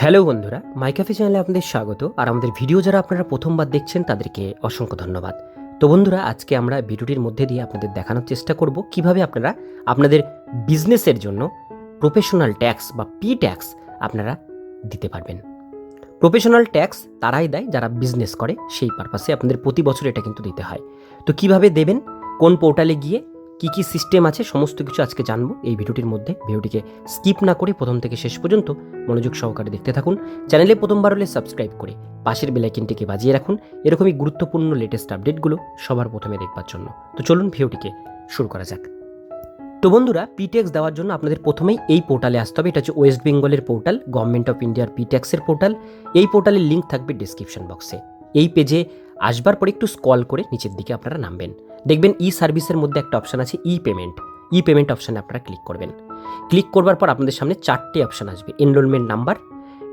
Hello বন্ধুরা, মাইকাফি চ্যানেলে আপনাদের স্বাগত। আর আমাদের ভিডিও যারা আপনারা প্রথমবার দেখছেন, তাদেরকে অসংখ্য ধন্যবাদ। তো বন্ধুরা, আজকে আমরা ভিডিওটির মধ্যে দিয়ে আপনাদের দেখানোর চেষ্টা করব কীভাবে আপনারা আপনাদের বিজনেসের জন্য প্রফেশনাল ট্যাক্স বা পি ট্যাক্স আপনারা দিতে পারবেন। প্রফেশনাল ট্যাক্স তারাই দেয় যারা বিজনেস করে, সেই পারপাসে আপনাদের প্রতি বছর এটা কিন্তু দিতে হয়। তো কীভাবে দেবেন? কোন পোর্টালে গিয়ে কি কি সিস্টেম আছে, সমস্ত কিছু আজকে জানব এই ভিডিওটির মধ্যে। ভিডিওটিকে স্কিপ না করে প্রথম থেকে শেষ পর্যন্ত মনোযোগ সহকারে দেখতে থাকুন। চ্যানেলে প্রথমবার হলে সাবস্ক্রাইব করে পাশের বেলাইকিনটিকে বাজিয়ে রাখুন। এরকমই গুরুত্বপূর্ণ লেটেস্ট আপডেটগুলো সবার প্রথমে দেখবার জন্য। তো চলুন ভিডিওটিকে শুরু করা যাক। তো বন্ধুরা পিটেক্স দেওয়ার জন্য আপনাদের প্রথমেই এই পোর্টালে আসতে হবে। এটা হচ্ছে ওয়েস্ট বেঙ্গলের পোর্টাল গভর্নমেন্ট অফ ইন্ডিয়ার পিটেক্সের পোর্টাল এই পোর্টালের লিঙ্ক থাকবে ডিসক্রিপশন বক্সে এই পেজে আসবার পরে একটু স্কল করে নিচের দিকে আপনারা নামবেন। দেখবেন ই সার্ভিসের মধ্যে একটা অপশান আছে ই পেমেন্ট ই পেমেন্ট অপশানে আপনারা ক্লিক করবেন। ক্লিক করবার পর আপনাদের সামনে চারটে অপশান আসবে। Enrolment number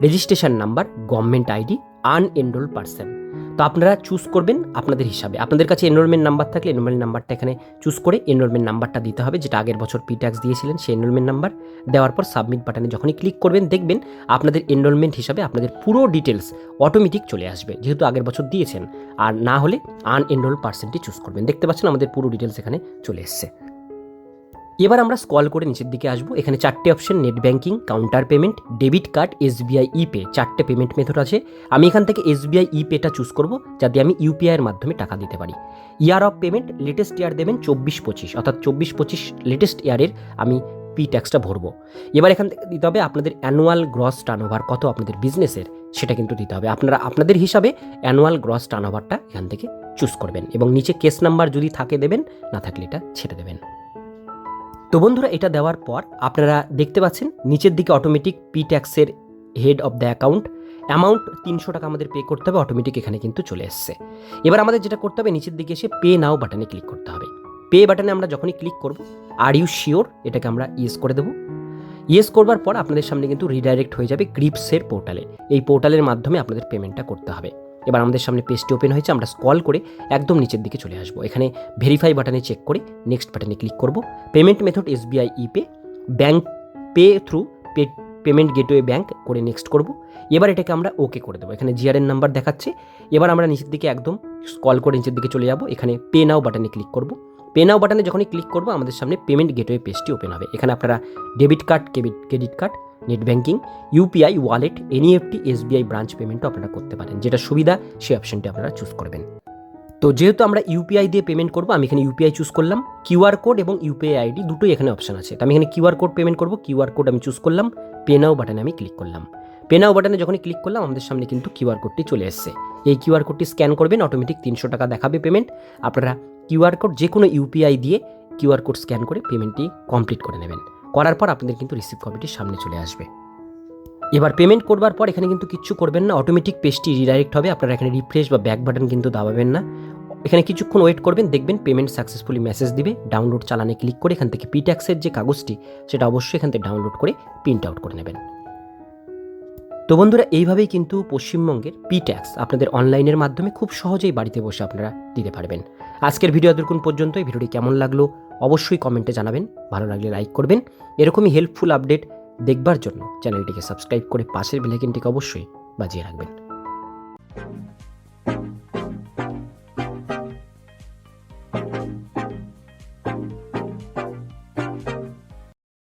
registration number government ID unenrol person তো আপনারা চুজ করবেন আপনাদের হিসাবে। আপনাদের কাছে এনরোলমেন্ট নাম্বার থাকলে এনরোলমেন্ট নাম্বারটা এখানে চুজ করে এনরোলমেন্ট নাম্বারটা দিতে হবে, যেটা আগের বছর পি ট্যাক্স দিয়েছিলেন সেই এনরোলমেন্ট নাম্বার দেওয়ার পর সাবমিট বাটনে যখনই ক্লিক করবেন, দেখবেন আপনাদের এনরোলমেন্ট হিসাবে আপনাদের পুরো ডিটেলস অটোমেটিক চলে আসবে, যেহেতু আগের বছর দিয়েছেন। আর না হলে আনএনরোল পার্সেন্টটি চুজ করবেন। দেখতে পাচ্ছেন আমাদের পুরো ডিটেলস এখানে চলে এসছে। এবার আমরা স্কল করে নিচের দিকে আসব। এখানে চারটে option net banking counter payment debit card SBI e pay চারটে পেমেন্ট মেথড আছে। আমি এখান থেকে এসবিআই ই পেটা চুজ করব, যাতে আমি ইউপিআইয়ের মাধ্যমে টাকা দিতে পারি। Year of payment latest year দেবেন চব্বিশ পঁচিশ, অর্থাৎ চব্বিশ পঁচিশ লেটেস্ট ইয়ারের আমি পি ট্যাক্সটা ভরবো। এবার এখান থেকে দিতে হবে আপনাদের অ্যানুয়াল গ্রস টার্নওভার কত আপনাদের বিজনেসের সেটা কিন্তু দিতে হবে। আপনারা, আপনাদের হিসাবে অ্যানুয়াল গ্রস টার্নওভারটা এখান থেকে চুজ করবেন এবং নিচে কেস নাম্বার যদি থাকে দেবেন, না থাকলে এটা ছেড়ে দেবেন। তো বন্ধুরা, এটা দেওয়ার পর আপনারা দেখতে পাচ্ছেন, নিচের দিকে অটোমেটিক পি ট্যাক্সের head of the account amount তিনশো টাকা আমাদের পে করতে হবে অটোমেটিক এখানে কিন্তু চলে এসছে। এবার আমাদের যেটা করতে হবে, নিচের দিকে এসে পে নাও বাটনে ক্লিক করতে হবে। পে বাটনে আমরা যখনই ক্লিক করব আর ইউ শিওর এটাকে আমরা ইয়েস করে দেবো। ইয়েস করবার পর আপনাদের সামনে কিন্তু রিডাইরেক্ট হয়ে যাবে গ্রিপসের পোর্টালে এই পোর্টালের মাধ্যমে আপনাদের পেমেন্টটা করতে হবে। এবার আমাদের সামনে পেজটি ওপেন হয়েছে, আমরা স্কল করে একদম নিচের দিকে চলে আসব। এখানে ভেরিফাই বাটনে চেক করে নেক্সট বাটনে ক্লিক করব। Payment method SBI e pay bank pay through pay payment gateway bank করে নেক্সট করব। এবার এটাকে আমরা ওকে করে দেবো। এখানে জিআরএন নাম্বার দেখাচ্ছে। এবার আমরা নিচের দিকে একদম স্কল করে নিচের দিকে চলে যাব। এখানে পে নাও বাটনে ক্লিক করব। পে নাও বাটনে যখনই ক্লিক করব, আমাদের সামনে পেমেন্ট গেটওয়ে পেজটি ওপেন হবে। এখানে আপনারা debit card credit card net banking UPI, wallet, NEFT, SBI branch পেমেন্টও আপনারা করতে পারেন। যেটা সুবিধা সেই অপশনটি আপনারা চুজ করবেন। তো যেহেতু আমরা ইউপিআই দিয়ে পেমেন্ট করব, আমি এখানে ইউপিআই চুজ করলাম। কিউআর কোড এবং ইউপিআই আইডি দুটোই এখানে অপশন আছে। তো আমি এখানে কিউআর কোড পেমেন্ট করব কিউআর কোড আমি চুজ করলাম পেনাও বাটনে আমি ক্লিক করলাম। পেনাও বাটনে যখনই ক্লিক করলাম, আমাদের সামনে কিন্তু কিউআর কোডটি চলে এসছে। এই কিউআর কোডটি স্ক্যান করবেন অটোমেটিক তিনশো টাকা দেখাবে পেমেন্ট আপনারা কিউআর কোড যে কোনো ইউপিআই দিয়ে কিউআর কোড স্ক্যান করে পেমেন্টটি কমপ্লিট করে নেবেন। করার পর আপনাদের কিন্তু রিসিভ কপিটি সামনে চলে আসবে। এবার পেমেন্ট করবার পর এখানে কিন্তু কিচ্ছু করবেন না অটোমেটিক পেজটি রিডাইরেক্ট হবে, আপনারা এখানে রিফ্রেশ বা ব্যাক বাটন কিন্তু দাবাবেন না। এখানে কিছুক্ষণ ওয়েট করবেন, দেখবেন পেমেন্ট সাকসেসফুলি মেসেজ দিবে ডাউনলোড চালানে ক্লিক করে এখান থেকে পি ট্যাক্সের যে কাগজটি, সেটা অবশ্যই এখান থেকে ডাউনলোড করে প্রিন্ট আউট করে নেবেন। তো বন্ধুরা, এইভাবেই কিন্তু পশ্চিমবঙ্গের পি ট্যাক্স আপনাদের অনলাইনের মাধ্যমে খুব সহজেই বাড়িতে বসে আপনারা দিতে পারবেন। আজকের ভিডিও এতক্ষণ পর্যন্ত এই ভিডিওটি কেমন লাগল? অবশ্যই কমেন্টে জানাবেন, ভালো লাগলে লাইক করবেন। এরকমই হেল্পফুল আপডেট দেখবার জন্য চ্যানেলটিকে সাবস্ক্রাইব করে পাশের বেলাইকিনটিকে অবশ্যই বাজিয়ে রাখবেন।